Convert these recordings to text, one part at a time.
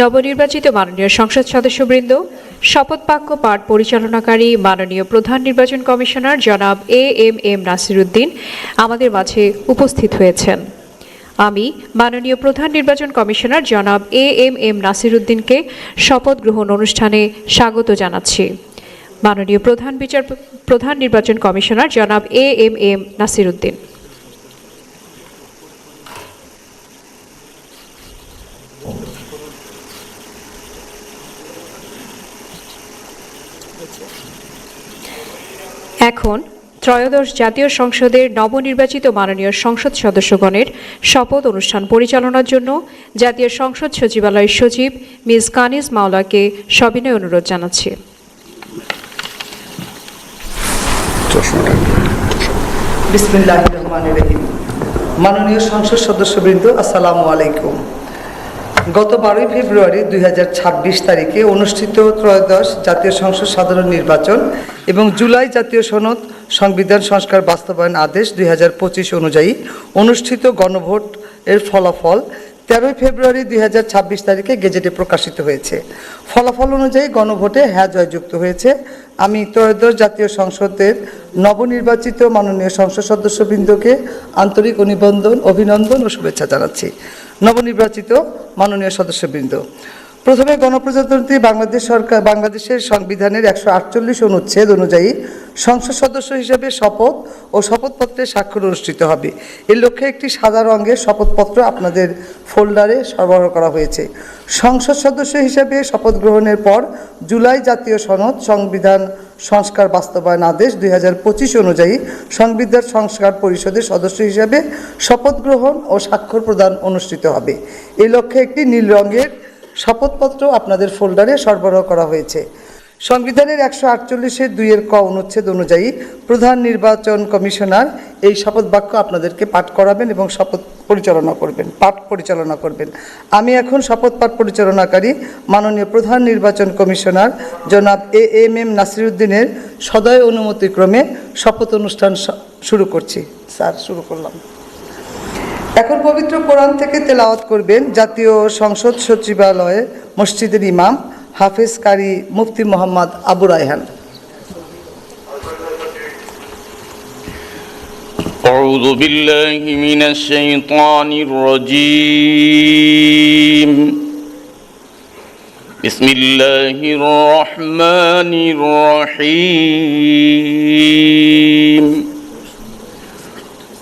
নবনির্বাচিত মাননীয় সংসদ সদস্যবৃন্দ, শপথ বাক্য পাঠ পরিচালনাকারী মাননীয় প্রধান নির্বাচন কমিশনার জনাব এ এম এম নাসিরুদ্দিন আমাদের মাঝে উপস্থিত হয়েছেন। আমি মাননীয় প্রধান নির্বাচন কমিশনার জনাব এ এম এম নাসিরুদ্দিনকে শপথ গ্রহণ অনুষ্ঠানে স্বাগত জানাচ্ছি। মাননীয় প্রধান বিচার প্রধান নির্বাচন কমিশনার জনাব এ এম এম নাসিরুদ্দিন। এখন ত্রয়োদশ জাতীয় সংসদের নবনির্বাচিত মাননীয় সংসদ সদস্যগণের শপথ অনুষ্ঠান পরিচালনার জন্য জাতীয় সংসদ সচিবালয়ের সচিব মিস কানিজ মাওলাকে সবিনয় অনুরোধ জানাচ্ছি। মাননীয় সংসদ সদস্যবৃন্দ, আসসালামু আলাইকুম। গত বারোই ফেব্রুয়ারি দুই হাজার ছাব্বিশ তারিখে অনুষ্ঠিত ত্রয়োদশ জাতীয় সংসদ সাধারণ নির্বাচন এবং জুলাই জাতীয় সনদ সংবিধান সংস্কার বাস্তবায়ন আদেশ দুই হাজার পঁচিশ অনুযায়ী অনুষ্ঠিত গণভোট এর ফলাফল তেরোই ফেব্রুয়ারি দুই হাজার ছাব্বিশ তারিখে গেজেটে প্রকাশিত হয়েছে। ফলাফল অনুযায়ী গণভোটে হ্যাঁ জয়যুক্ত হয়েছে। আমি ত্রয়োদশ জাতীয় সংসদের নবনির্বাচিত মাননীয় সংসদ সদস্যবৃন্দকে আন্তরিক অনিবন্ধন অভিনন্দন ও শুভেচ্ছা জানাচ্ছি। নবনির্বাচিত মাননীয় সদস্যবৃন্দ প্রথমে গণপ্রজাতন্ত্রী বাংলাদেশ সরকার বাংলাদেশের সংবিধানের একশো আটচল্লিশ অনুচ্ছেদ অনুযায়ী সংসদ সদস্য হিসেবে শপথ ও শপথপত্রে স্বাক্ষর অনুষ্ঠিত হবে। এর লক্ষ্যে একটি সাদা রঙের শপথপত্র আপনাদের ফোল্ডারে সরবরাহ করা হয়েছে। সংসদ সদস্য হিসেবে শপথ গ্রহণের পর জুলাই জাতীয় সনদ সংবিধান সংস্কার বাস্তবায়ন আদেশ দুই হাজার পঁচিশ অনুযায়ী সংবিধান সংস্কার পরিষদের সদস্য হিসেবে শপথ গ্রহণ ও স্বাক্ষর প্রদান অনুষ্ঠিত হবে। এই লক্ষ্যে একটি নীল রঙের শপথপত্র আপনাদের ফোল্ডারে সরবরাহ করা হয়েছে। সংবিধানের একশো আটচল্লিশের দুইয়ের ক অনুচ্ছেদ অনুযায়ী প্রধান নির্বাচন কমিশনার এই শপথ বাক্য আপনাদেরকে পাঠ করাবেন এবং শপথ পরিচালনা করবেন, পাঠ পরিচালনা করবেন। আমি এখন শপথ পাঠ পরিচালনাকারী মাননীয় প্রধান নির্বাচন কমিশনার জনাব এ এম এম নাসিরুদ্দিনের সদয় অনুমতিক্রমে শপথ অনুষ্ঠান শুরু করছি। স্যার, শুরু করলাম। এখন পবিত্র কোরআন থেকে তেলাওয়াত করবেন জাতীয় সংসদ সচিবালয়ে মসজিদের ইমাম হাফেজ কারি মুফতি মোহাম্মদ আবু রায়হান أعوذ بالله من الشيطان الرجيم بسم الله الرحمن الرحيم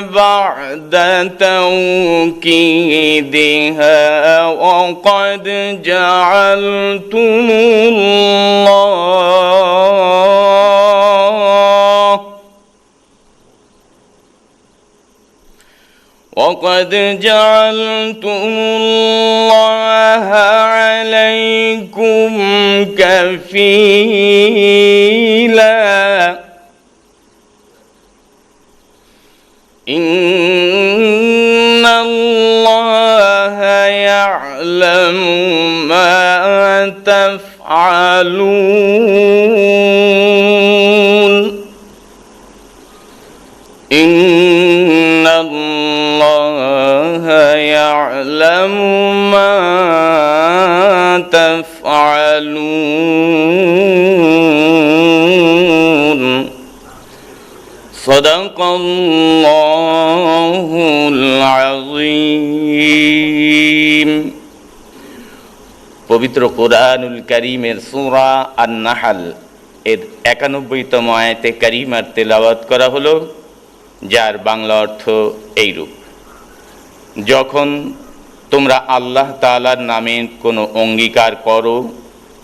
بعد توكيدها وقد جعلتم الله وقد جعلتم الله عليكم كفيلا إن الله يعلم ما تفعلون إن الله يعلم ما تفعلون صدق الله العظيم পবিত্র কোরআনুল করিমের সুরা আর নাহাল এর একানব্বইতম আয়াতে কারিমার তেলাওয়াত করা হলো যার বাংলা অর্থ এইরূপ যখন তোমরা আল্লাহ তাআলার নামে কোনো অঙ্গীকার করো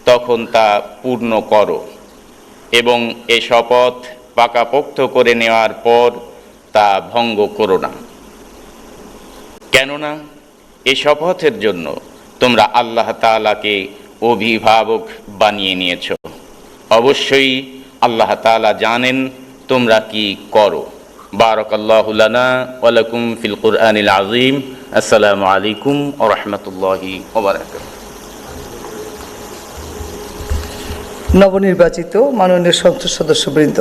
তখন তা পূর্ণ করো এবং এ শপথ পাকাপোক্ত করে নেওয়ার পর তা ভঙ্গ করো না। কেননা এ শপথের জন্য তোমরা আল্লাহ তাআলাকে অভিভাবক বানিয়ে নিয়েছ। অবশ্যই আল্লাহ তাআলা জানেন তোমরা কি করো। বারাকাল্লাহু লানা ওয়া লাকুম ফিল কুরআনিল আযীম। আসসালামু আলাইকুম ওয়া রাহমাতুল্লাহি ওয়া নবনির্বাচিত মাননীয় সংসদ সদস্যবৃন্দ।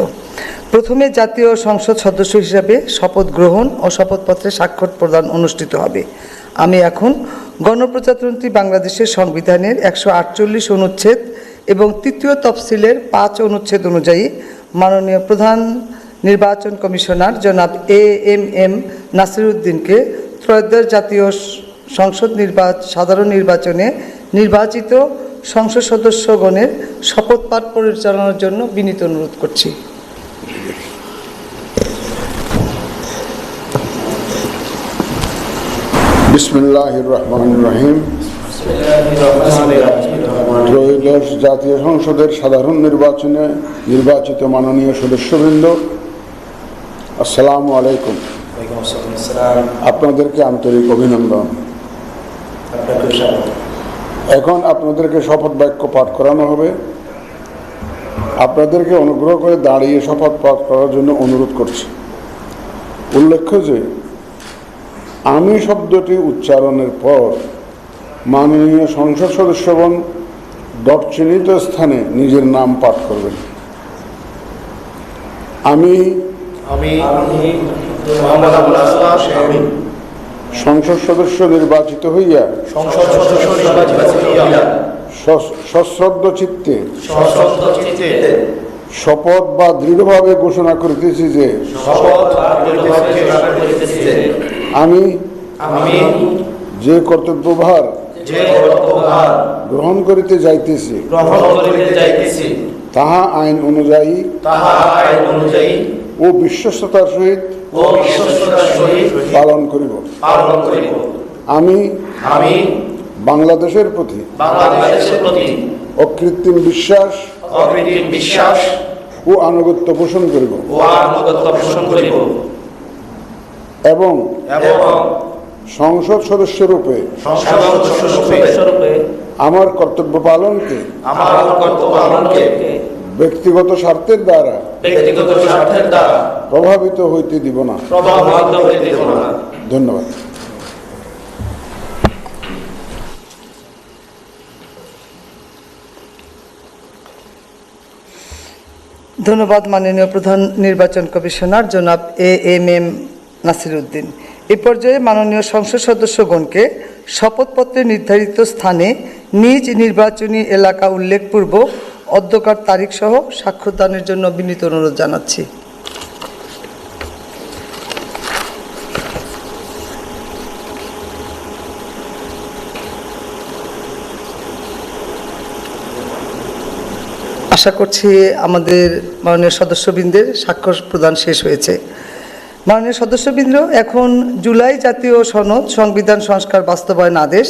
প্রথমে জাতীয় সংসদ সদস্য হিসাবে শপথ গ্রহণ ও শপথপত্রে স্বাক্ষর প্রদান অনুষ্ঠিত হবে। আমি এখন গণপ্রজাতন্ত্রী বাংলাদেশের সংবিধানের একশো আটচল্লিশ অনুচ্ছেদ এবং তৃতীয় তফসিলের পাঁচ অনুচ্ছেদ অনুযায়ী মাননীয় প্রধান নির্বাচন কমিশনার জনাব এ এম এম নাসিরুদ্দিনকে ত্রয়োদশ জাতীয় সংসদ নির্বাচন সাধারণ নির্বাচনে নির্বাচিত সংসদ সদস্যগণের শপথ পাঠ পরিচালনার জন্য বিনীত অনুরোধ করছি। ত্রয়োদশ জাতীয় সংসদের সাধারণ নির্বাচনে নির্বাচিত মাননীয় সদস্যবৃন্দ আসসালামু আলাইকুম। আপনাদেরকে আন্তরিক অভিনন্দন। এখন আপনাদেরকে শপথ বাক্য পাঠ করানো হবে। আপনাদেরকে অনুগ্রহ করে দাঁড়িয়ে শপথ পাঠ করার জন্য অনুরোধ করছি। উল্লেখ্য যে, আমি শব্দটি উচ্চারণের পর মাননীয় সংসদ সদস্যগণ ডট চিহ্নিত স্থানে নিজের নাম পাঠ করবেন। আমি আমি মোহাম্মদ আবুল আসলাম আমি সংসদ সদস্য নির্বাচিত হইয়া সশ্রদ্ধ চিত্তে শপথ বা দৃঢ়ভাবে ঘোষণা করিতেছি যে আমি যে কর্তব্যভার গ্রহণ করিতে যাইতেছি তাহা আইন অনুযায়ী ও বিশ্বস্ততার সহিত পালন করিব। পালন করিব। আমি আমি বাংলাদেশের প্রতি বাংলাদেশের প্রতি অকৃত্রিম বিশ্বাস অকৃত্রিম বিশ্বাস ও আনুগত্য পোষণ করিব। ও আনুগত্য পোষণ করিব। এবং এবং সংসদ সংসদ সদস্যরূপে আমার কর্তব্য পালনকে আমার কর্তব্য পালনকে ব্যক্তিগত স্বার্থের দ্বারা ব্যক্তিগত স্বার্থের দ্বারা প্রভাবিত হইতে দিব না। প্রভাবিত হইতে দেব না। ধন্যবাদ। ধন্যবাদ মাননীয় প্রধান নির্বাচন কমিশনার জনাব এ এম এম নাসিরুদ্দিন। এ পর্যায়ে মাননীয় সংসদ সদস্যগণকে শপথপত্রে নির্ধারিত স্থানে নিজ নির্বাচনী এলাকা উল্লেখপূর্বক অধ্যকার তারিখ সহ স্বাক্ষরদানের জন্য বিনীত অনুরোধ জানাচ্ছি। আশা করছি আমাদের মাননীয় সদস্যবৃন্দের স্বাক্ষর প্রদান শেষ হয়েছে। মাননীয় সদস্যবৃন্দ, এখন জুলাই জাতীয় সনদ সংবিধান সংস্কার বাস্তবায়ন আদেশ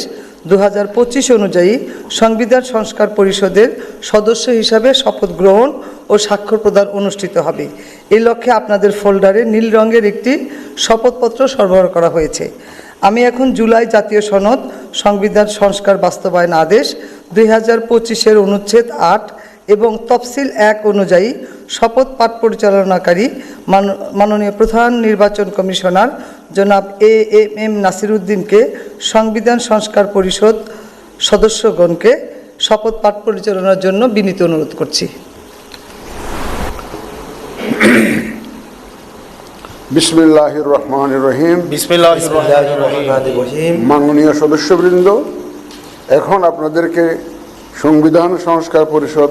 দু পঁচিশ অনুযায়ী সংবিধান সংস্কার পরিষদের সদস্য হিসাবে শপথ গ্রহণ ও স্বাক্ষর প্রদান অনুষ্ঠিত হবে। এই লক্ষ্যে আপনাদের ফোল্ডারে নীল রঙের একটি শপথপত্র সরবরাহ করা হয়েছে। আমি এখন জুলাই জাতীয় সনদ সংবিধান সংস্কার বাস্তবায়ন আদেশ দুই হাজার পঁচিশের অনুচ্ছেদ আট এবং তফসিল এক অনুযায়ী শপথ পাঠ পরিচালনাকারী মান- মাননীয় প্রধান নির্বাচন কমিশনার জনাব এ এম এম নাসিরুদ্দিনকে সংবিধান সংস্কার পরিষদ সদস্যগণকে শপথ পাঠ পরিচালনার জন্য বিনীত অনুরোধ করছি। বিসমিল্লাহ রহমান রহিম বিসমিল্লাহির রহমানির রহিম মাননীয় সদস্যবৃন্দ এখন আপনাদেরকে সংবিধান সংস্কার পরিষদ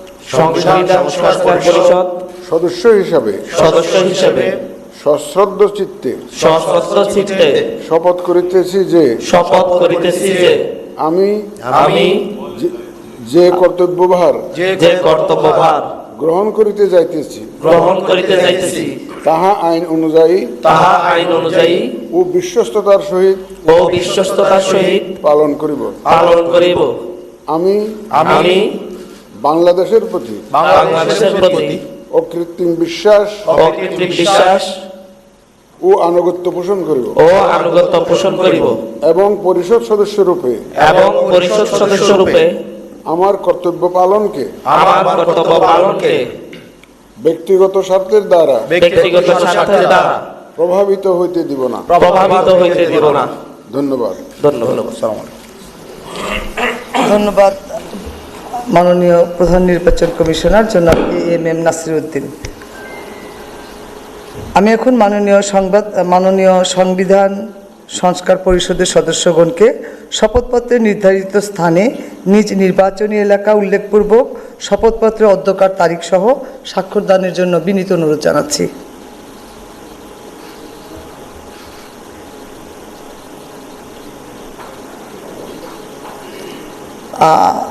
সংবিধান সংস্কার পরিষদ সদস্য হিসাবে সদস্য হিসেবে সশ্রদ্ধ চিত্তে সশস্ত্র চিত্তে শপথ করিতেছি যে শপথ করিতেছি যে আমি আমি যে- যে কর্তব্যভার যে কর্তব্যভার গ্রহণ করিতে যাইতেছি গ্রহণ করিতে যাইতেছি তাহা আইন অনুযায়ী তাহা আইন অনুযায়ী ও বিশ্বস্ততার সহিত ও বিশ্বস্ততার সহিত পালন করিব। পালন করিব। আমি আমি বাংলাদেশের প্রতি বাংলাদেশের প্রতি অকৃত্রিম বিশ্বাস অকৃত্রিম বিশ্বাস ও আনুগত্য পোষণ করিব ও আনুগত্য পোষণ করিব এবং পরিষদ সদস্য রূপে এবং পরিষদ সদস্য রূপে আমার কর্তব্য পালনকে আমার কর্তব্য পালনকে ব্যক্তিগত স্বার্থের দ্বারা ব্যক্তিগত স্বার্থের দ্বারা প্রভাবিত হইতে দিব না। প্রভাবিত হইতে দিব না। ধন্যবাদ। ধন্যবাদ। ধন্যবাদ। মাননীয় প্রধান নির্বাচন কমিশনার জনাব A M M Nasir Uddin আমি এখন মাননীয় সংবাদ, মাননীয় সংবিধান সংস্কার পরিষদের সদস্যগণকে শপথপত্রে নির্ধারিত স্থানে নিজ নির্বাচনী এলাকা উল্লেখপূর্বক শপথপত্রের অধ্যকার তারিখ সহ স্বাক্ষরদানের জন্য বিনীত অনুরোধ জানাচ্ছি। আ-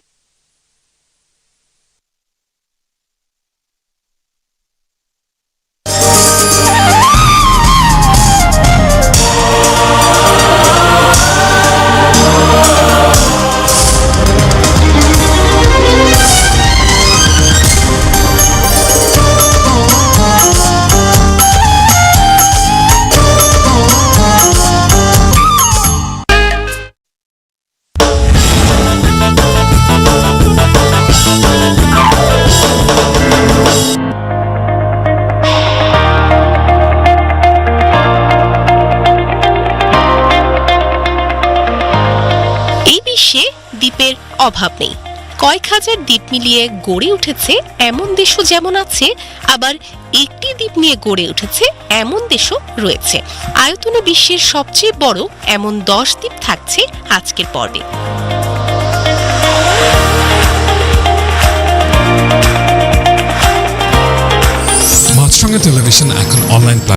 অভাব নেই। কয়েক হাজার দ্বীপ মিলিয়ে গড়ে উঠেছে এমন দেশও যেমন আছে, আবার একটি দ্বীপ নিয়ে গড়ে উঠেছে এমন দেশও রয়েছে। আয়তনে বিশ্বের সবচেয়ে বড় এমন দশ দ্বীপ থাকছে আজকের পর্বে। টেলিভিশন এখন অনলাইন